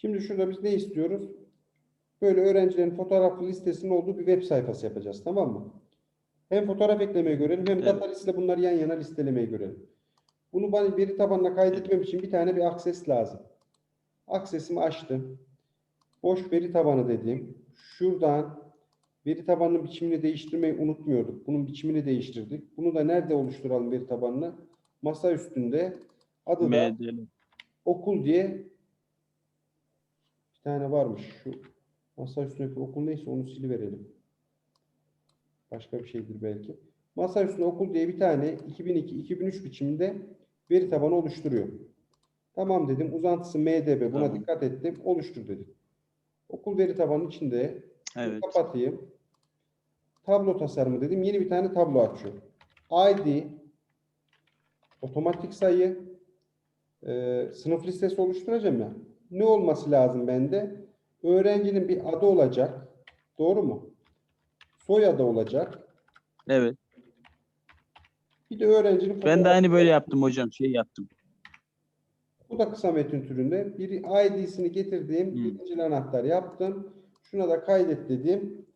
Şimdi şurada biz ne istiyoruz? Böyle öğrencilerin fotoğraflı listesinin olduğu bir web sayfası yapacağız. Tamam mı? Hem fotoğraf eklemeyi görelim hem Evet. data liste bunları yan yana listelemeyi görelim. Bunu bana veri tabanına kaydetmem için bir tane bir akses lazım. Aksesimi açtım. Boş veri tabanı dediğim. Şuradan veri tabanının biçimini değiştirmeyi unutmuyorduk. Bunun biçimini değiştirdik. Bunu da nerede oluşturalım veri tabanını? Masa üstünde adı da MDL. okul diye tane varmış. Şu masa üstündeki okul neyse onu siliverelim. Başka bir şeydir belki. Masa üstünde okul diye bir tane 2002-2003 biçiminde veri tabanı oluşturuyor. Tamam dedim. Uzantısı MDB. Buna Tamam. dikkat ettim. Oluştur dedim. Okul veri tabanının içinde Evet. kapatayım. Tablo tasarımı dedim. Yeni bir tane tablo açıyor. ID otomatik sayı e, sınıf listesi oluşturacağım ya. Ne olması lazım bende? Öğrencinin bir adı olacak. Doğru mu? Soyadı olacak. Evet. Bir de öğrencinin Ben de aynı böyle yaptım hocam. Şey yaptım. Bu da kısa metin türünde. Bir ID'sini getirdiğim Hı. birinci anahtar yaptım. Şuna da kaydet dedim.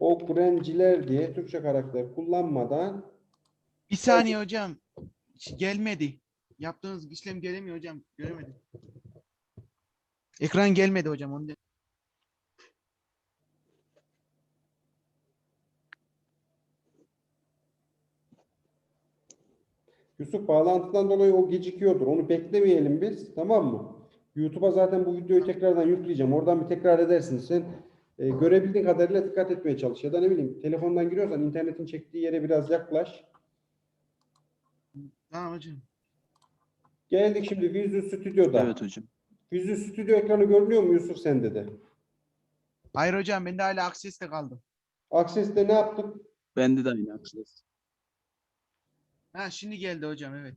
Öğrenciler diye Türkçe karakter kullanmadan Bir saniye hocam. Gelmedi. Yaptığınız işlem gelemiyor hocam. Göremedim. Ekran gelmedi hocam. Onu de- Yusuf bağlantıdan dolayı o gecikiyordur. Onu beklemeyelim biz. Tamam mı? YouTube'a zaten bu videoyu tekrardan yükleyeceğim. Oradan bir tekrar edersin. Sen e, görebildiğin kadarıyla dikkat etmeye çalış. Ya da ne bileyim telefondan giriyorsan internetin çektiği yere biraz yaklaş. Tamam hocam. Geldik şimdi Visual Studio'da. Evet hocam. Visual Studio ekranı görünüyor mu Yusuf sende de? Hayır hocam ben de hala Access'te kaldım. Access'te ne yaptık? Bende de aynı akses. Ha şimdi geldi hocam evet.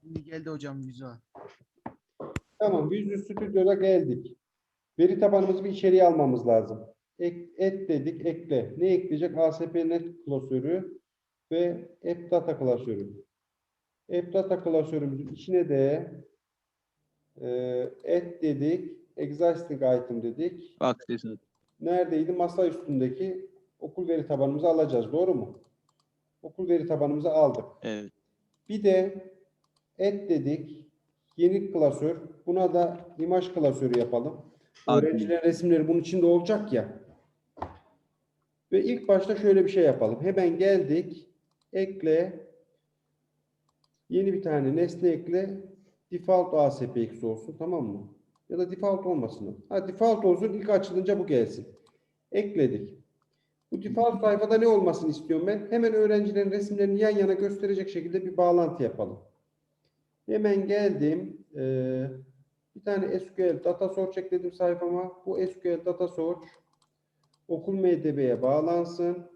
Şimdi geldi hocam Visual. Tamam, Visual Studio'da geldik. Veri tabanımızı bir içeriye almamız lazım. Ek, et dedik, ekle. Ne ekleyecek? ASP.NET klasörü ve App Data klasörü. App Data klasörümüzün içine de e, et dedik, existing item dedik. Akses. Neredeydi? Masa üstündeki okul veri tabanımızı alacağız. Doğru mu? Okul veri tabanımızı aldık. Evet. Bir de et dedik. Yeni klasör. Buna da imaj klasörü yapalım. Admin. Öğrencilerin resimleri bunun içinde olacak ya. Ve ilk başta şöyle bir şey yapalım. Hemen geldik. Ekle. Yeni bir tane nesne ekle. Default ASPX olsun. Tamam mı? Ya da default olmasın. Ha default olsun. İlk açılınca bu gelsin. Ekledik. Bu default sayfada ne olmasını istiyorum ben? Hemen öğrencilerin resimlerini yan yana gösterecek şekilde bir bağlantı yapalım. Hemen geldim. Ee, bir tane SQL data source ekledim sayfama. Bu SQL data source okul MDB'ye bağlansın.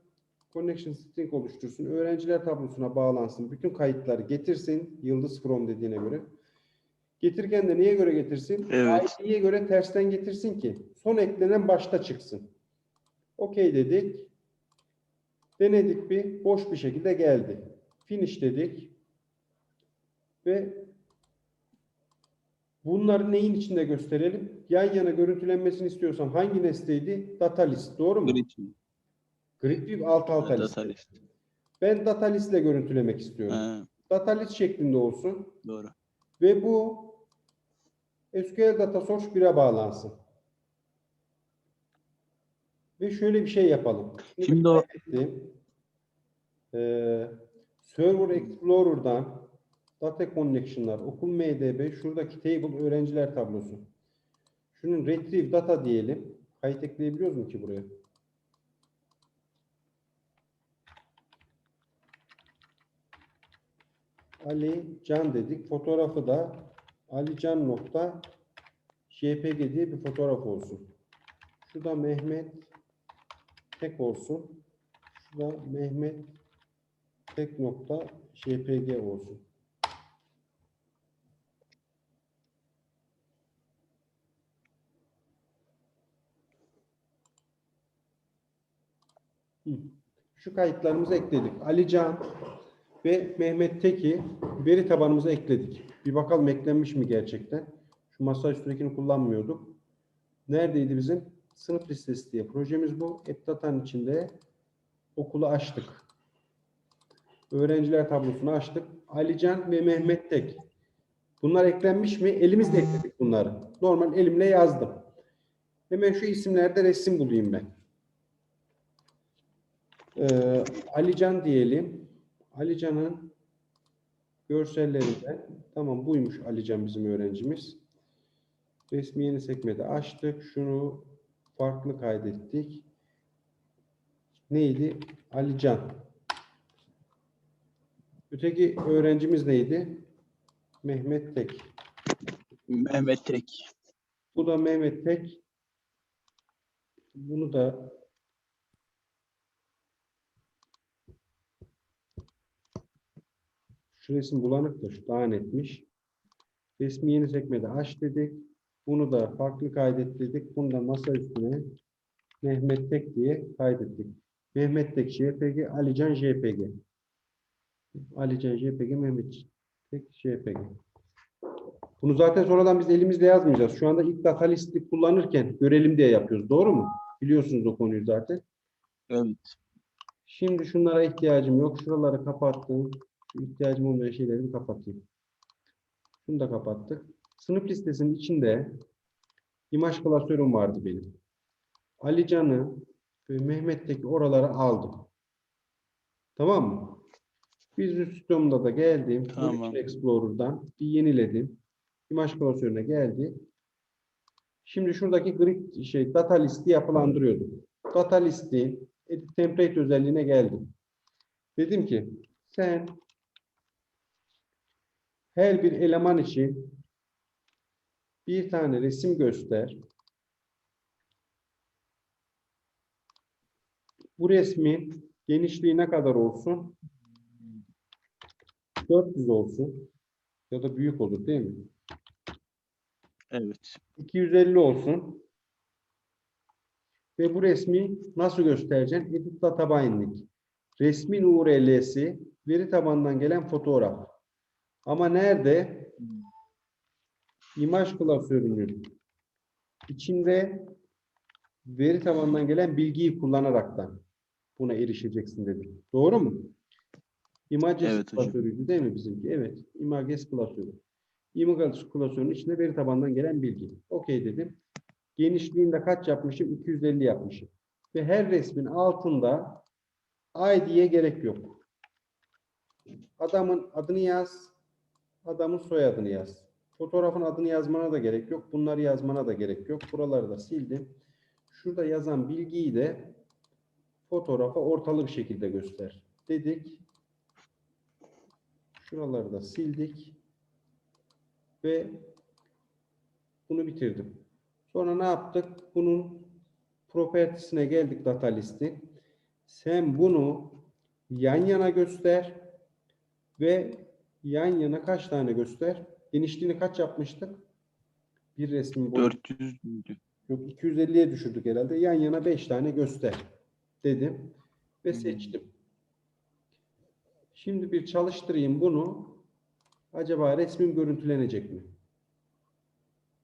Connection string oluştursun. Öğrenciler tablosuna bağlansın. Bütün kayıtları getirsin. Yıldız from dediğine göre. Getirirken de neye göre getirsin? Evet. ID'ye göre tersten getirsin ki son eklenen başta çıksın. Okey dedik. Denedik bir. Boş bir şekilde geldi. Finish dedik. Ve bunları neyin içinde gösterelim? Yan yana görüntülenmesini istiyorsam hangi nesneydi? Data list. Doğru mu? Grid. Grid view alt alta list. Data list. Ben data list ile görüntülemek istiyorum. Ha, Data list şeklinde olsun. doğru. Ve bu SQL Data Source 1'e bağlansın. Ve şöyle bir şey yapalım. Şimdi o- kaydettim. Ee, Server Explorer'dan Data Connection'lar, okul MDB, şuradaki table öğrenciler tablosu. Şunun retrieve data diyelim. Kayıt ekleyebiliyoruz mu ki buraya? Ali Can dedik. Fotoğrafı da Ali Can nokta JPG diye bir fotoğraf olsun. Şu Mehmet tek olsun. Şu Mehmet tek nokta JPG olsun. Şu kayıtlarımızı ekledik. Ali Can ve Mehmet Tek'i veri tabanımıza ekledik. Bir bakalım eklenmiş mi gerçekten? Şu masa üstündekini kullanmıyorduk. Neredeydi bizim? Sınıf listesi diye projemiz bu. EdData'nın içinde okulu açtık. Öğrenciler tablosunu açtık. Alican ve Mehmet Tek. Bunlar eklenmiş mi? Elimizle ekledik bunları. Normal elimle yazdım. Hemen şu isimlerde resim bulayım ben. Ee, Alican diyelim. Alican'ın görsellerinden tamam buymuş Alican bizim öğrencimiz. Resmi yeni sekmede açtık. Şunu farklı kaydettik. Neydi? Alican. Öteki öğrencimiz neydi? Mehmet Tek. Mehmet Tek. Bu da Mehmet Tek. Bunu da şu resim bulanık da şu daha netmiş. Resmi yeni sekmede aç dedik. Bunu da farklı kaydet dedik. Bunu da masa üstüne Mehmet Tek diye kaydettik. Mehmet Tek JPG, Alican JPG. Alican JPG, Mehmet Tek JPG. Bunu zaten sonradan biz elimizle yazmayacağız. Şu anda ilk data listi kullanırken görelim diye yapıyoruz. Doğru mu? Biliyorsunuz o konuyu zaten. Evet. Şimdi şunlara ihtiyacım yok. Şuraları kapattım. İhtiyacım olmayan şeyleri bir kapatayım. Şunu da kapattık. Sınıf listesinin içinde imaj klasörüm vardı benim. Alican'ı ve Mehmet'teki oraları aldım. Tamam mı? Visual Studio'mda da geldim. Tamam. Explorer'dan bir yeniledim. İmaj klasörüne geldi. Şimdi şuradaki grid şey data listi yapılandırıyordum. Data listi edit template özelliğine geldim. Dedim ki sen her bir eleman için bir tane resim göster. Bu resmin genişliği ne kadar olsun? 400 olsun. Ya da büyük olur değil mi? Evet. 250 olsun. Ve bu resmi nasıl göstereceksin? Edit data binding. Resmin URL'si veri tabanından gelen fotoğraf. Ama nerede? İmaj klasörünün içinde veri tabanından gelen bilgiyi kullanaraktan buna erişeceksin dedim. Doğru mu? Images Evet hocam. klasörüydü değil mi bizimki? Evet. Images klasörü. Images klasörünün içinde veri tabanından gelen bilgi. Okey dedim. Genişliğinde kaç yapmışım? 250 yapmışım. Ve her resmin altında ID'ye gerek yok. Adamın adını yaz. Adamın soyadını yaz. Fotoğrafın adını yazmana da gerek yok. Bunları yazmana da gerek yok. Buraları da sildim. Şurada yazan bilgiyi de fotoğrafa ortalı bir şekilde göster. Dedik. Şuraları da sildik. Ve bunu bitirdim. Sonra ne yaptık? Bunun propertiesine geldik data listi. Sen bunu yan yana göster ve yan yana kaç tane göster? Genişliğini kaç yapmıştık? Bir resmin boyu. 400 müydü? Yok 250'ye düşürdük herhalde. Yan yana 5 tane göster dedim ve Hmm. seçtim. Şimdi bir çalıştırayım bunu. Acaba resmim görüntülenecek mi?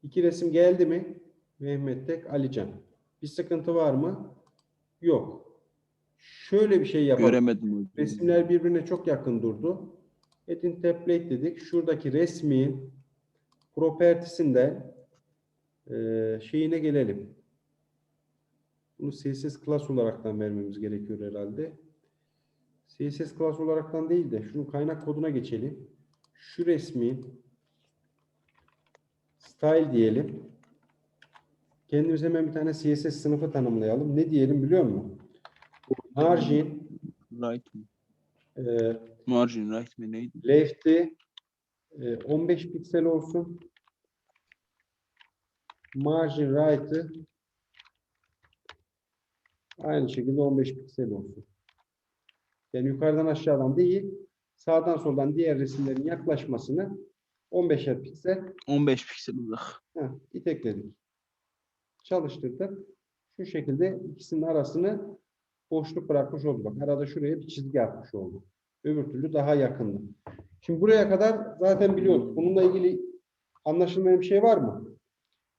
İki resim geldi mi? Mehmet Tek, Alican. Bir sıkıntı var mı? Yok. Şöyle bir şey yapalım. Göremedim. Resimler birbirine çok yakın durdu. Edit template dedik. Şuradaki resmin propertiesinden eee şeyine gelelim. Bunu CSS class olaraktan vermemiz gerekiyor herhalde. CSS class olaraktan değil de şunun kaynak koduna geçelim. Şu resmin style diyelim. Kendimize hemen bir tane CSS sınıfı tanımlayalım. Ne diyelim biliyor musun? Margin Right eee Margin right mi neydi? Left'i e, 15 piksel olsun. Margin right'ı aynı şekilde 15 piksel olsun. Yani yukarıdan aşağıdan değil, sağdan soldan diğer resimlerin yaklaşmasını 15'er piksel 15 piksel uzak. heh, itekledik. Çalıştırdık. Şu şekilde ikisinin arasını boşluk bırakmış olduk. Bak arada şuraya bir çizgi atmış olduk. Öbür türlü daha yakındı. Şimdi buraya kadar zaten biliyorduk. Bununla ilgili anlaşılmayan bir şey var mı?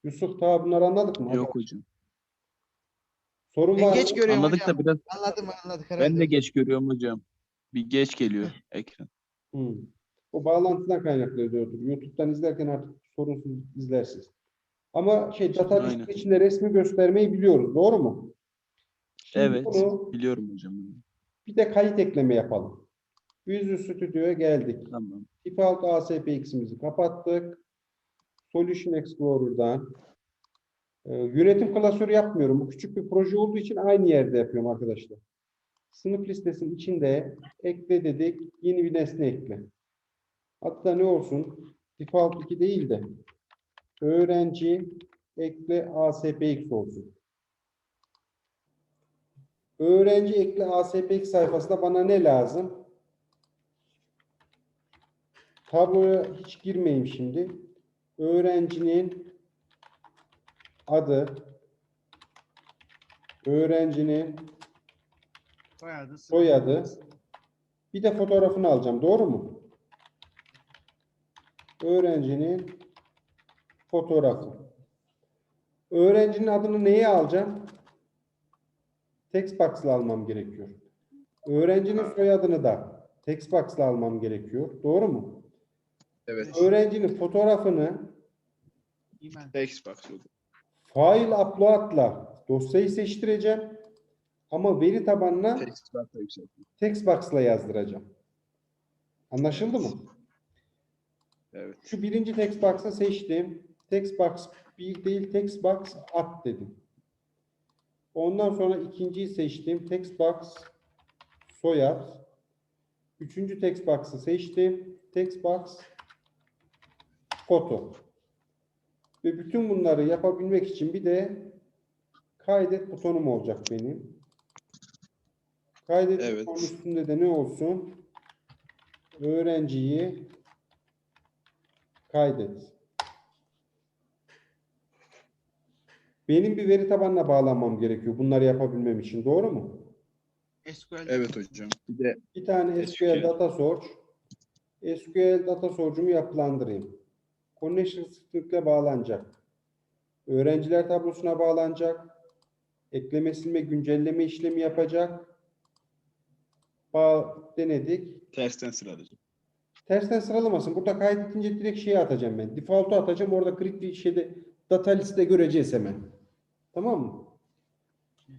Yusuf ta bunları anladık mı? Yok hocam. Sorun Ben var geç mı? görüyorum Anladık hocam. da biraz Anladım anladık herhalde. ben de geç görüyorum hocam. Bir geç geliyor ekran. Hmm. O bağlantıdan kaynaklı ediyordur. YouTube'dan izlerken artık sorunsuz izlersiniz. Ama şey data Aynen. içinde resmi göstermeyi biliyoruz. Doğru mu? Şimdi Evet. bunu Biliyorum hocam. bir de kayıt ekleme yapalım. Visual Studio'ya geldik. Tamam. Default ASPX'imizi kapattık. Solution Explorer'dan e, yönetim klasörü yapmıyorum. Bu küçük bir proje olduğu için aynı yerde yapıyorum arkadaşlar. Sınıf listesinin içinde ekle dedik. Yeni bir nesne ekle. Hatta ne olsun? Default 2 değil de öğrenci ekle ASPX olsun. Öğrenci ekle ASPX sayfasında bana ne lazım? Tabloya hiç girmeyeyim şimdi. Öğrencinin adı, öğrencinin Soyadı, soyadı, bir de fotoğrafını alacağım. Doğru mu? Öğrencinin fotoğrafı. Öğrencinin adını neye alacağım? Text box'la almam gerekiyor. Öğrencinin soyadını da text box'la almam gerekiyor. Doğru mu? Evet. Öğrencinin fotoğrafını. Text box. File upload'la dosyayı seçtireceğim. Ama veri tabanına Text box box'la yazdıracağım. Anlaşıldı mı? Evet. Şu birinci text box'ı seçtim. Text box bir değil text box at dedim. Ondan sonra ikinciyi seçtim. Text box soyad. Üçüncü text box'ı seçtim. Text box foto. Ve bütün bunları yapabilmek için bir de kaydet butonum olacak benim. Kaydet Evet. butonun üstünde de ne olsun? Öğrenciyi kaydet. Benim bir veri tabanına bağlanmam gerekiyor bunları yapabilmem için. Doğru mu? SQL. Evet hocam. Bir de Bir tane SQL, SQL. data source. SQL data source'umu yapılandırayım. Connection string'le bağlanacak. Öğrenciler tablosuna bağlanacak. Ekleme silme güncelleme işlemi yapacak. Bağ denedik. tersten sıralayacağım. Tersten sıralamasın. Burada kaydetince direkt şeye atacağım ben. Default'u atacağım. Orada bir şeyde data liste göreceğiz hemen. Tamam mı?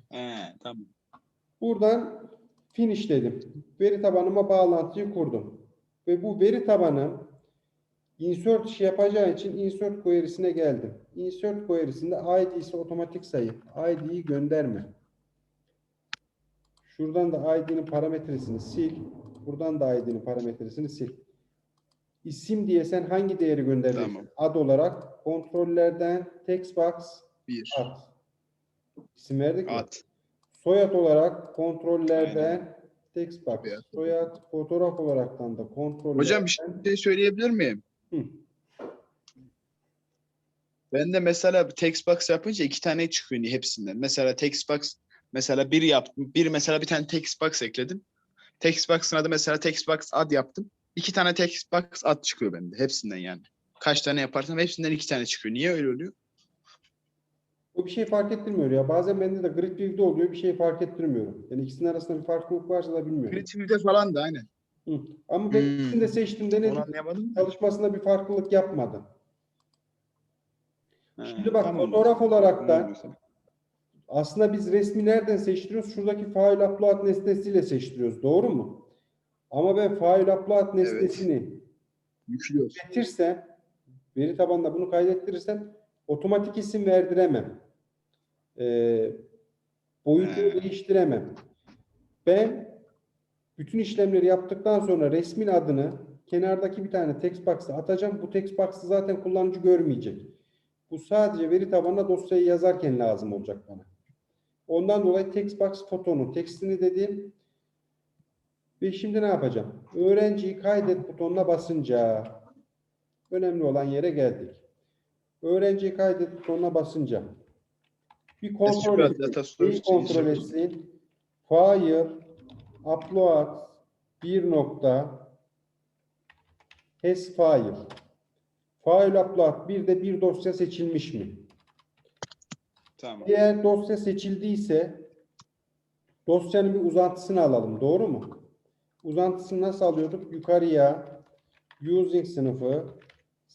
He, tamam. Buradan finish dedim. Veri tabanıma bağlantıyı kurdum. Ve bu veri tabanı insert işi yapacağı için insert query'sine geldim. Insert query'sinde id ise otomatik sayı. id'yi gönderme. Şuradan da id'nin parametresini sil. Buradan da id'nin parametresini sil. İsim diye sen hangi değeri göndereceksin? Tamam. Ad olarak kontrollerden text box Bir. at. İsim verdik mi? At. Soyad olarak kontrollerden text box, Tabii soyad fotoğraf olaraktan da kontrollerden Hocam bir şey söyleyebilir miyim? Hı. Ben de mesela text box yapınca iki tane çıkıyor hepsinden. Mesela text box mesela bir yaptım. Bir mesela bir tane text box ekledim. Text box'ın adı mesela text box ad yaptım. İki tane text box ad çıkıyor bende. Hepsinden yani. Kaç tane yaparsam hepsinden iki tane çıkıyor. Niye öyle oluyor? Bu bir şey fark ettirmiyor ya. Bazen bende de grid view'de oluyor bir şey fark ettirmiyorum. Yani ikisinin arasında bir farklılık varsa da bilmiyorum. Creative'de falan da aynen. Hı. Ama ben Hmm. ikisini de seçtim denedim. Çalışmasında bir farklılık yapmadı. He, Şimdi bak tamam. fotoğraf olarak da aslında biz resmi nereden seçtiriyoruz? Şuradaki file upload nesnesiyle seçtiriyoruz. Doğru mu? Ama ben file upload nesnesini Yüklüyor. getirsem, veri tabanında bunu kaydettirirsem otomatik isim verdiremem. Boyutunu He. değiştiremem. Ben bütün işlemleri yaptıktan sonra resmin adını kenardaki bir tane text box'a atacağım. Bu text box'ı zaten kullanıcı görmeyecek. Bu sadece veri tabanına dosyayı yazarken lazım olacak bana. Ondan dolayı text box fotonun tekstini dediğim ve şimdi ne yapacağım? Öğrenciyi kaydet butonuna basınca önemli olan yere geldik. Öğrenciyi kaydet butonuna basınca bir kontrol etsin. source kontrol etsin? File, upload, bir nokta has file. File upload bir de bir dosya seçilmiş mi? Tamam. Eğer dosya seçildiyse dosyanın bir uzantısını alalım. Doğru mu? Uzantısını nasıl alıyorduk? Yukarıya using sınıfı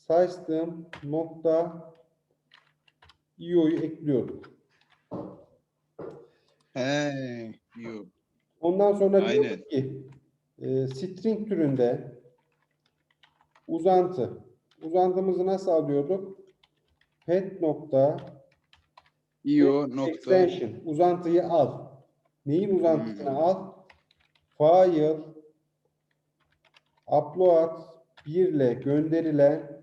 system nokta io'yu ekliyorduk. He, yok. Ondan sonra Aynen. diyorduk ki e, string türünde uzantı. Uzantımızı nasıl alıyorduk? pet nokta io nokta extension. Uzantıyı al. Neyin uzantısını Hmm. al? File upload 1 ile gönderilen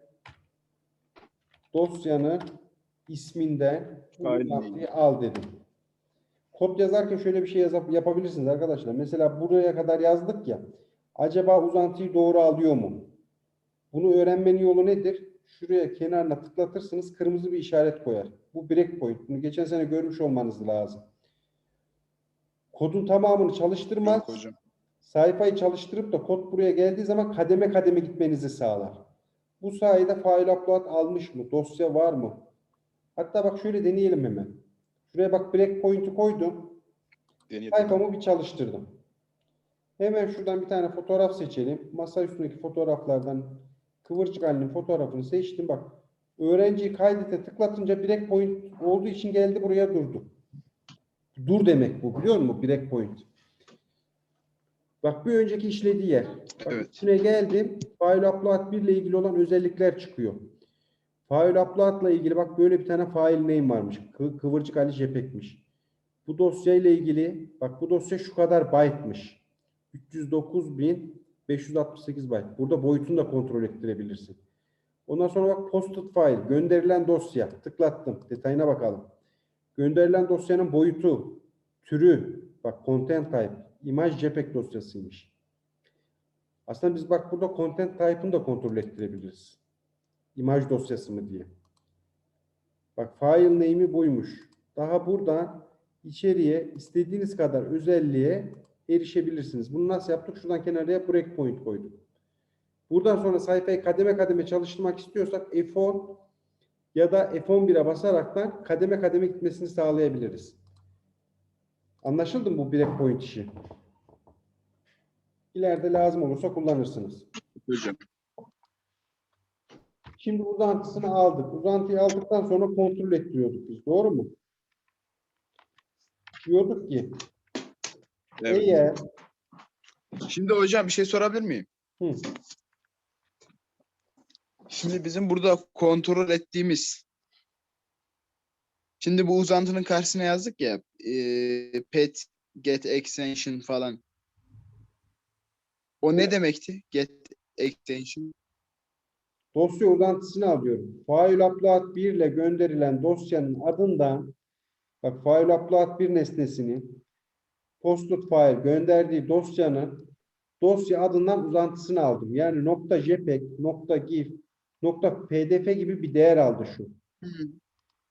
dosyanın isminden uzantıyı al dedim. Kod yazarken şöyle bir şey yazıp yapabilirsiniz arkadaşlar. Mesela buraya kadar yazdık ya. Acaba uzantıyı doğru alıyor mu? Bunu öğrenmenin yolu nedir? Şuraya kenarına tıklatırsınız kırmızı bir işaret koyar. Bu breakpoint. Bunu geçen sene görmüş olmanız lazım. Kodun tamamını çalıştırmaz. Sayfayı çalıştırıp da kod buraya geldiği zaman kademe kademe gitmenizi sağlar. Bu sayede file upload almış mı? Dosya var mı? Hatta bak şöyle deneyelim hemen. Şuraya bak breakpoint'i koydum. Deneyelim. Sayfamı bir çalıştırdım. Hemen şuradan bir tane fotoğraf seçelim. Masa üstündeki fotoğraflardan kıvırcık halinin fotoğrafını seçtim. Bak öğrenciyi kaydete tıklatınca breakpoint olduğu için geldi buraya durdu. Dur demek bu biliyor musun? Breakpoint. Bak bir önceki işlediği yer. Bak Evet. üstüne geldim. File upload 1 ile ilgili olan özellikler çıkıyor. File upload ile ilgili bak böyle bir tane file name varmış. Kı- Kıvırcık Ali JPEG'miş. Bu dosya ile ilgili bak bu dosya şu kadar byte'mış. 309.568 byte. Burada boyutunu da kontrol ettirebilirsin. Ondan sonra bak posted file gönderilen dosya tıklattım. Detayına bakalım. Gönderilen dosyanın boyutu, türü, bak content type, imaj JPEG dosyasıymış. Aslında biz bak burada content type'ını da kontrol ettirebiliriz. İmaj dosyası mı diye. Bak file name'i buymuş. Daha buradan içeriye istediğiniz kadar özelliğe erişebilirsiniz. Bunu nasıl yaptık? Şuradan kenarıya breakpoint koyduk. Buradan sonra sayfayı kademe kademe çalıştırmak istiyorsak F10 ya da F11'e basaraktan kademe kademe gitmesini sağlayabiliriz. Anlaşıldı mı bu breakpoint işi? İleride lazım olursa kullanırsınız. Hocam. Şimdi uzantısını aldık. Uzantıyı aldıktan sonra kontrol ettiriyorduk biz. Doğru mu? Diyorduk ki Evet. eğer Şimdi hocam bir şey sorabilir miyim? Hı. Şimdi bizim burada kontrol ettiğimiz Şimdi bu uzantının karşısına yazdık ya e, pet get extension falan. O ne demekti? Get extension. dosya uzantısını alıyorum. File upload 1 ile gönderilen dosyanın adından bak file upload 1 nesnesini posted file gönderdiği dosyanın dosya adından uzantısını aldım. Yani nokta .jpeg, nokta .gif, nokta .pdf gibi bir değer aldı şu.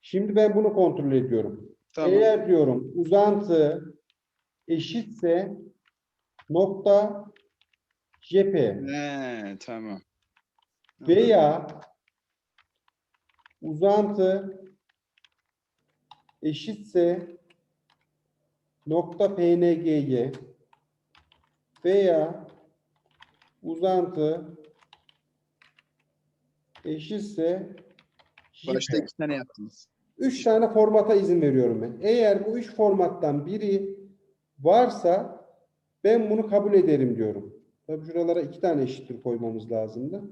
Şimdi ben bunu kontrol ediyorum. Tamam. Eğer diyorum uzantı eşitse nokta JPG He, tamam. veya uzantı eşitse nokta PNG'ye veya uzantı eşitse Başta iki tane yaptınız. Üç tane formata izin veriyorum ben. Eğer bu üç formattan biri varsa ben bunu kabul ederim diyorum. Tabii şuralara iki tane eşittir koymamız lazımdı.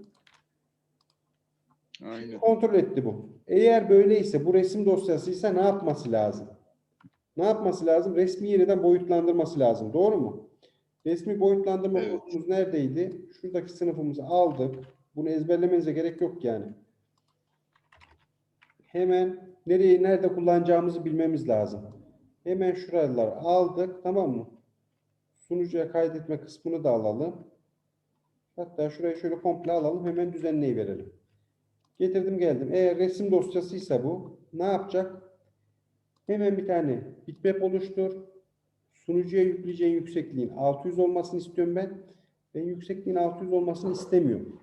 Aynen. Kontrol etti bu. Eğer böyleyse bu resim dosyasıysa ne yapması lazım? Ne yapması lazım? Resmi yeniden boyutlandırması lazım. Doğru mu? Resmi boyutlandırma Evet. kodumuz neredeydi? Şuradaki sınıfımızı aldık. Bunu ezberlemenize gerek yok yani. Hemen nereyi nerede kullanacağımızı bilmemiz lazım. Hemen şuraları aldık. Tamam mı? Sunucuya kaydetme kısmını da alalım. Hatta şurayı şöyle komple alalım. Hemen düzenleyiverelim. Getirdim geldim. Eğer resim dosyasıysa bu ne yapacak? Hemen bir tane bitmap oluştur. Sunucuya yükleyeceğin yüksekliğin 600 olmasını istiyorum ben. Ben yüksekliğin 600 olmasını istemiyorum.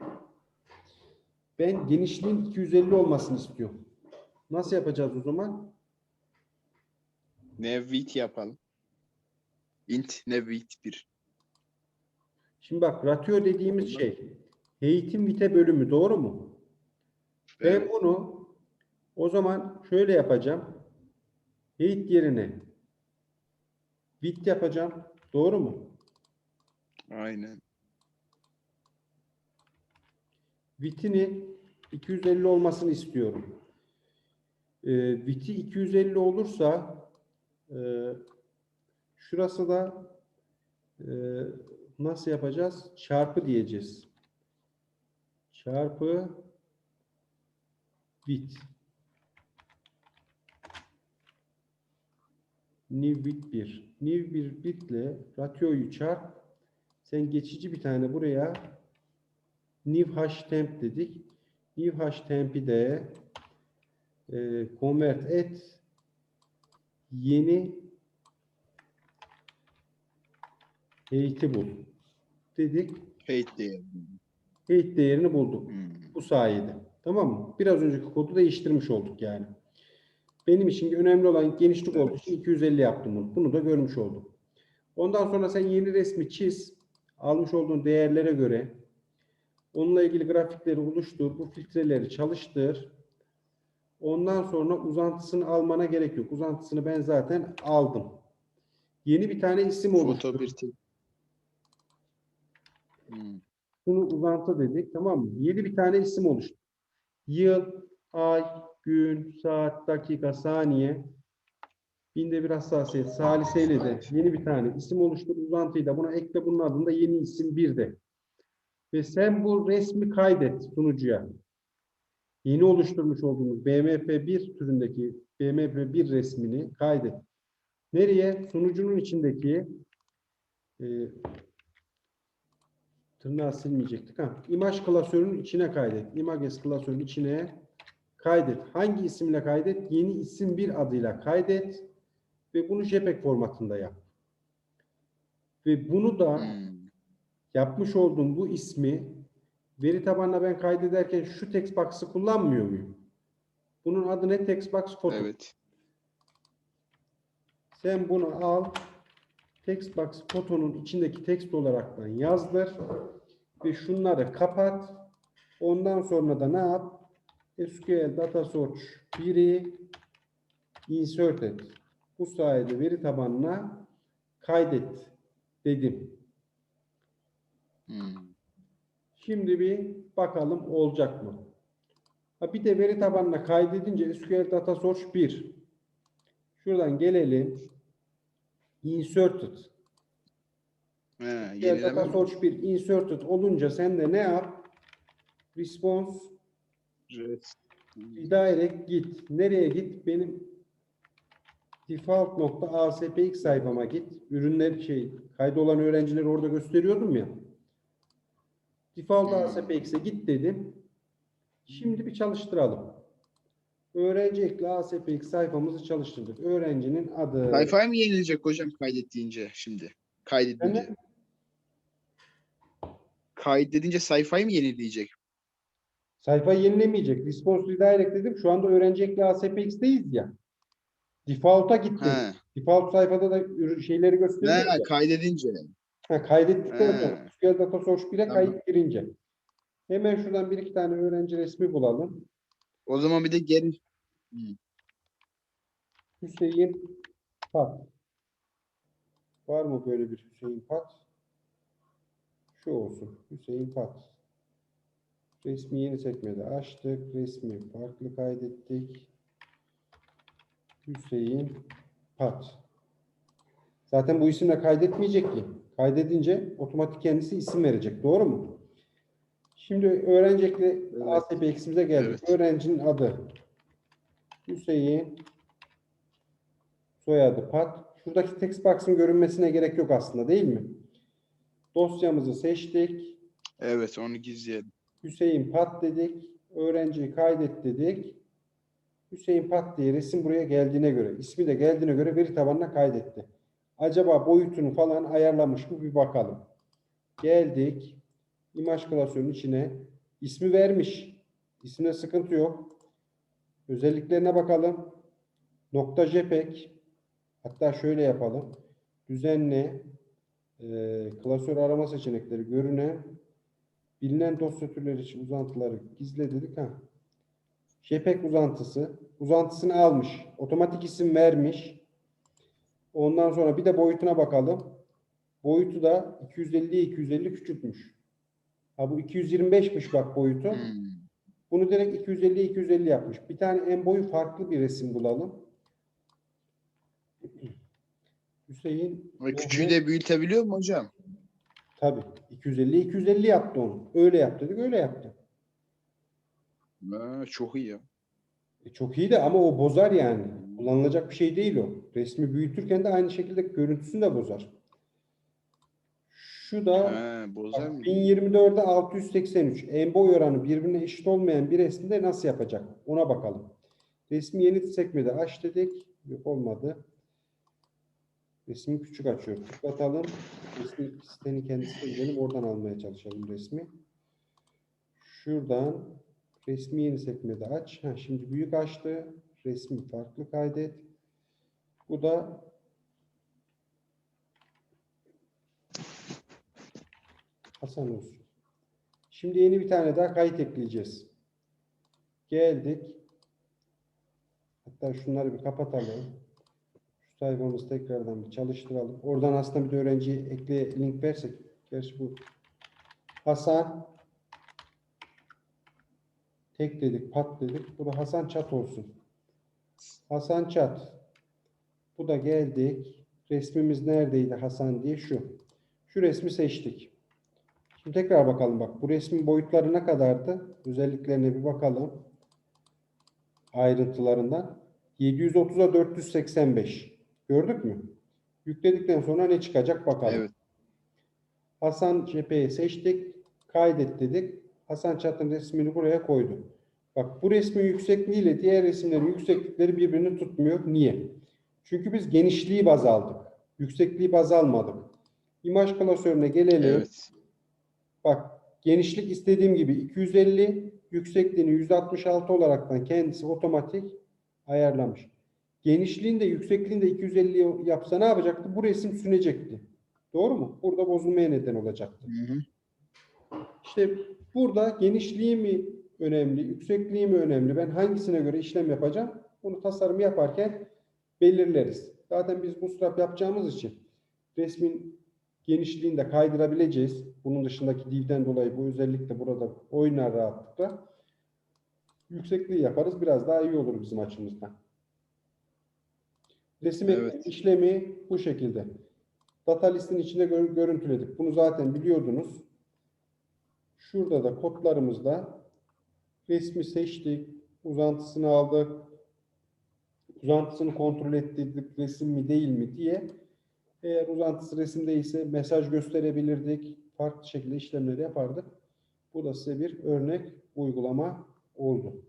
Ben genişliğin 250 olmasını istiyorum. Nasıl yapacağız o zaman? Ne width yapalım. int ne width 1. Şimdi bak ratio dediğimiz şey eğitim vite bölümü doğru mu? Evet. bunu o zaman şöyle yapacağım. Height yerine width yapacağım. Doğru mu? Aynen. Width'ini 250 olmasını istiyorum. Ee, width'i 250 olursa e, şurası da e, nasıl yapacağız? Çarpı diyeceğiz. Çarpı width. New width 1. New bir width'le ratioyu çarp. Sen geçici bir tane buraya new hash temp dedik. New hash temp'i de e, convert et yeni eğiti bul dedik. Height değeri. Height değerini bulduk. Hmm. Bu sayede. Tamam mı? Biraz önceki kodu değiştirmiş olduk yani. Benim için önemli olan genişlik olduğu için 250 yaptım bunu. Bunu da görmüş olduk. Ondan sonra sen yeni resmi çiz. Almış olduğun değerlere göre onunla ilgili grafikleri oluştur. Bu filtreleri çalıştır. Ondan sonra uzantısını almana gerek yok. Uzantısını ben zaten aldım. Yeni bir tane isim oluştur. Hmm. Bunu uzantı dedik tamam mı? Yeni bir tane isim oluştu. Yıl, ay, gün, saat, dakika, saniye. Binde bir hassasiyet. Saliseyle de yeni bir tane isim oluştur. Uzantıyı da buna ekle. Bunun adında yeni isim bir de. Ve sen bu resmi kaydet sunucuya. Yeni oluşturmuş olduğumuz BMP1 türündeki BMP1 resmini kaydet. Nereye? Sunucunun içindeki e, Tırnağı silmeyecektik. Ha. İmaj klasörünün içine kaydet. Images klasörünün içine kaydet. Hangi isimle kaydet? Yeni isim bir adıyla kaydet. Ve bunu JPEG formatında yap. Ve bunu da Hmm. yapmış olduğum bu ismi veri tabanına ben kaydederken şu text box'ı kullanmıyor muyum? Bunun adı ne? Text box photo. Evet. Sen bunu al. Text box fotonun içindeki text olaraktan yazdır. Ve şunları kapat. Ondan sonra da ne yap? SQL data source 1'i insert et. Bu sayede veri tabanına kaydet dedim. Hmm. Şimdi bir bakalım olacak mı? Ha bir de veri tabanına kaydedince SQL data source 1. Şuradan gelelim. Inserted. He, yenileme data source 1 inserted olunca sen de ne yap? Response Res- Hmm. redirect git. Nereye git? Benim default nokta ASPX sayfama git. Ürünler şey kaydolan öğrencileri orada gösteriyordum ya. Default. ASPX'e git dedim. Şimdi bir çalıştıralım. Öğrenci ekle ASPX sayfamızı çalıştırdık. Öğrencinin adı. Sayfayı mı yenilecek hocam kaydettiğince şimdi? Kaydedince. Efendim? Kaydedince sayfayı mı yenileyecek? Sayfayı yenilemeyecek. Response redirect dedim. Şu anda öğrenci ekle ASPX'teyiz ya. Default'a git dedim. He. Default sayfada da şeyleri gösteriyor. Ya. kaydedince. Ha, kaydettikten sonra SQL Data Source 1'e Tamam. kayıt girince. Hemen şuradan bir iki tane öğrenci resmi bulalım. O zaman bir de geri Hüseyin Pat. Var mı böyle bir Hüseyin Pat? Şu olsun. Hüseyin Pat. Resmi yeni sekmede açtık. Resmi farklı kaydettik. Hüseyin Pat. Zaten bu isimle kaydetmeyecek ki. Kaydedince otomatik kendisi isim verecek. Doğru mu? Şimdi öğrencilikle Evet. ASP eksimize geldik. Evet. Öğrencinin adı Hüseyin soyadı Pat. Şuradaki text box'ın görünmesine gerek yok aslında değil mi? Dosyamızı seçtik. evet onu gizleyelim. Hüseyin Pat dedik. Öğrenciyi kaydet dedik. Hüseyin Pat diye resim buraya geldiğine göre, ismi de geldiğine göre veri tabanına kaydetti. Acaba boyutunu falan ayarlamış mı bir bakalım. Geldik. İmaj klasörünün içine. ismi vermiş. İsimde sıkıntı yok. Özelliklerine bakalım. Nokta JPEG. Hatta şöyle yapalım. Düzenle e, klasör arama seçenekleri görünen bilinen dosya türleri için uzantıları gizle dedik ha. JPEG uzantısı. Uzantısını almış. Otomatik isim vermiş. Ondan sonra bir de boyutuna bakalım. Boyutu da 250'ye 250 küçültmüş. Ha bu 225'miş bak boyutu. Hmm. Bunu direkt 250'ye 250 yapmış. Bir tane en boyu farklı bir resim bulalım. Hüseyin Ve Küçüğü de büyütebiliyor mu hocam? Tabii. 250 250 yaptı onu. Öyle yap dedik, öyle yaptı. Ha, çok iyi ya. E çok iyi de ama o bozar yani. Kullanılacak bir şey değil o. Resmi büyütürken de aynı şekilde görüntüsünü de bozar. Şu da Ha, bozar mı? 1024'e 683. En boy oranı birbirine eşit olmayan bir resimde nasıl yapacak? Ona bakalım. Resmi yeni sekmede aç dedik. Yok olmadı. Resmi küçük açıyor. Tıklatalım. Resmi sitenin kendisine gidelim. Oradan almaya çalışalım resmi. Şuradan resmi yeni sekmede aç. Ha, şimdi büyük açtı. Resmi farklı kaydet. Bu da Hasan olsun. Şimdi yeni bir tane daha kayıt ekleyeceğiz. Geldik. Hatta şunları bir kapatalım. Şu sayfamızı tekrardan bir çalıştıralım. Oradan aslında bir de öğrenciye ekle link versek. Gerçi bu Hasan tek dedik, pat dedik. Bu da Hasan Çat olsun. Hasan Çat. Bu da geldik. Resmimiz neredeydi Hasan diye şu. Şu resmi seçtik. Şimdi tekrar bakalım bak. Bu resmin boyutları ne kadardı? Özelliklerine bir bakalım. Ayrıntılarından. 730'a 485. Gördük mü? Yükledikten sonra ne çıkacak bakalım. Evet. Hasan cepheyi seçtik. Kaydet dedik. Hasan Çat'ın resmini buraya koydum. Bak bu resmin yüksekliğiyle diğer resimlerin yükseklikleri birbirini tutmuyor. Niye? Çünkü biz genişliği baz aldık. Yüksekliği baz almadık. İmaj klasörüne gelelim. Evet. Bak genişlik istediğim gibi 250, yüksekliğini 166 olaraktan kendisi otomatik ayarlamış. Genişliğini de yüksekliğini de 250 yapsa ne yapacaktı? Bu resim sünecekti. Doğru mu? Burada bozulmaya neden olacaktı. Hı hı. İşte burada genişliği mi önemli, yüksekliği mi önemli? Ben hangisine göre işlem yapacağım? Bunu tasarım yaparken belirleriz. Zaten biz bootstrap yapacağımız için resmin genişliğini de kaydırabileceğiz. Bunun dışındaki divden dolayı bu özellik de burada oynar rahatlıkla. Yüksekliği yaparız. Biraz daha iyi olur bizim açımızdan. Resim Evet. işlemi bu şekilde. Data listin içinde gör- görüntüledik. Bunu zaten biliyordunuz. Şurada da kodlarımızda resmi seçtik. Uzantısını aldık. Uzantısını kontrol ettirdik. Resim mi değil mi diye. Eğer uzantısı resimdeyse mesaj gösterebilirdik. Farklı şekilde işlemleri yapardık. Bu da size bir örnek uygulama oldu.